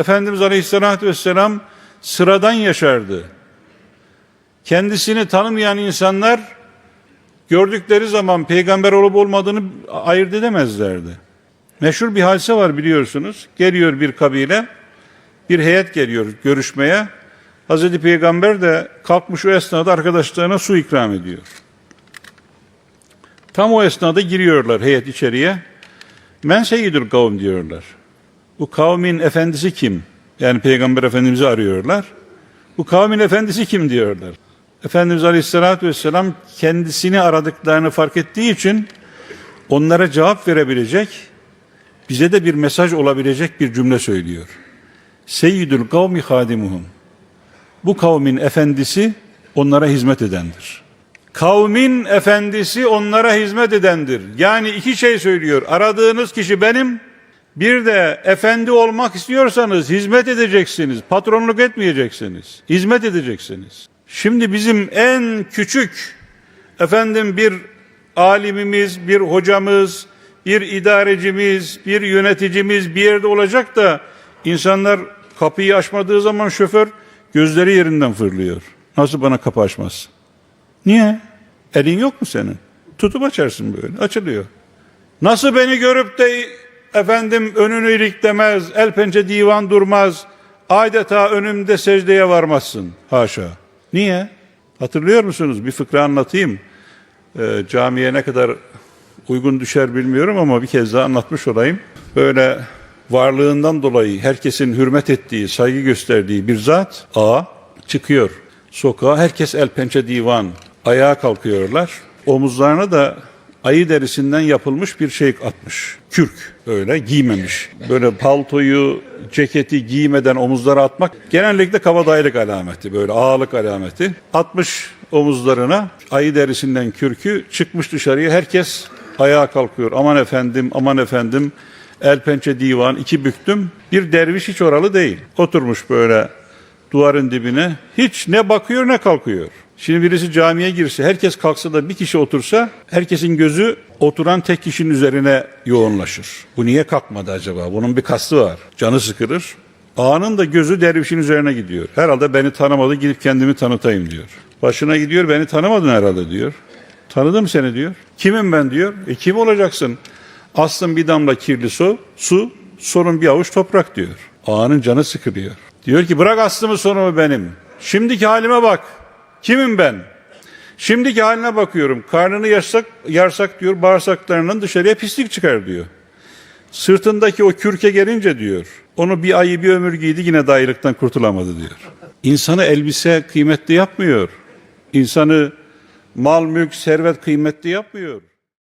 Efendimiz Aleyhisselatü Vesselam sıradan yaşardı. Kendisini tanımayan insanlar gördükleri zaman peygamber olup olmadığını ayırt edemezlerdi. Meşhur bir hadise var biliyorsunuz. Geliyor bir kabile, bir heyet geliyor görüşmeye. Hazreti Peygamber de kalkmış o esnada arkadaşlarına su ikram ediyor. Tam o esnada giriyorlar heyet içeriye. Men seyyidül kavm diyorlar. Bu kavmin efendisi kim? Yani Peygamber Efendimiz'i arıyorlar. Bu kavmin efendisi kim diyorlar. Efendimiz Aleyhisselatü Vesselam kendisini aradıklarını fark ettiği için onlara cevap verebilecek, bize de bir mesaj olabilecek bir cümle söylüyor. Seyyidül kavmi hadimuhum. Bu kavmin efendisi onlara hizmet edendir. Kavmin efendisi onlara hizmet edendir. Yani iki şey söylüyor. Aradığınız kişi benim. Bir de efendi olmak istiyorsanız hizmet edeceksiniz. Patronluk etmeyeceksiniz. Hizmet edeceksiniz. Şimdi bizim en küçük efendim bir alimimiz, bir hocamız, bir idarecimiz, bir yöneticimiz bir yerde olacak da insanlar kapıyı açmadığı zaman şoför gözleri yerinden fırlıyor. Nasıl bana kapı açmaz? Niye? Elin yok mu senin? Tutup açarsın böyle. Açılıyor. Nasıl beni görüp de efendim önünü iliklemez, el pençe divan durmaz, adeta önümde secdeye varmazsın. Haşa. Niye? Hatırlıyor musunuz? Bir fıkra anlatayım. Ee, camiye ne kadar uygun düşer bilmiyorum ama bir kez daha anlatmış olayım. Böyle varlığından dolayı herkesin hürmet ettiği, saygı gösterdiği bir zat A çıkıyor sokağa. Herkes el pençe divan ayağa kalkıyorlar. Omuzlarına da ayı derisinden yapılmış bir şey atmış. Kürk öyle giymemiş. Böyle paltoyu, ceketi giymeden omuzlara atmak genellikle kabadayılık alameti. Böyle ağalık alameti. Atmış omuzlarına ayı derisinden kürkü çıkmış dışarıya. Herkes ayağa kalkıyor. Aman efendim, aman efendim. El pençe divan iki büktüm. Bir derviş hiç oralı değil. Oturmuş böyle duvarın dibine. Hiç ne bakıyor ne kalkıyor. Şimdi birisi camiye girse, herkes kalksa da bir kişi otursa, herkesin gözü oturan tek kişinin üzerine yoğunlaşır. Bu niye kalkmadı acaba? Bunun bir kastı var. Canı sıkılır. Ağanın da gözü dervişin üzerine gidiyor. Herhalde beni tanımadı, gidip kendimi tanıtayım diyor. Başına gidiyor, beni tanımadın herhalde diyor. Tanıdım seni diyor. Kimim ben diyor. E kim olacaksın? Aslın bir damla kirli su, su, sorun bir avuç toprak diyor. Ağanın canı sıkılıyor. Diyor ki bırak aslımı sonumu benim. Şimdiki halime bak. Kimim ben? Şimdiki haline bakıyorum. Karnını yarsak, yarsak diyor, bağırsaklarından dışarıya pislik çıkar diyor. Sırtındaki o kürke gelince diyor, onu bir ayı bir ömür giydi yine dayılıktan kurtulamadı diyor. İnsanı elbise kıymetli yapmıyor. İnsanı mal, mülk, servet kıymetli yapmıyor.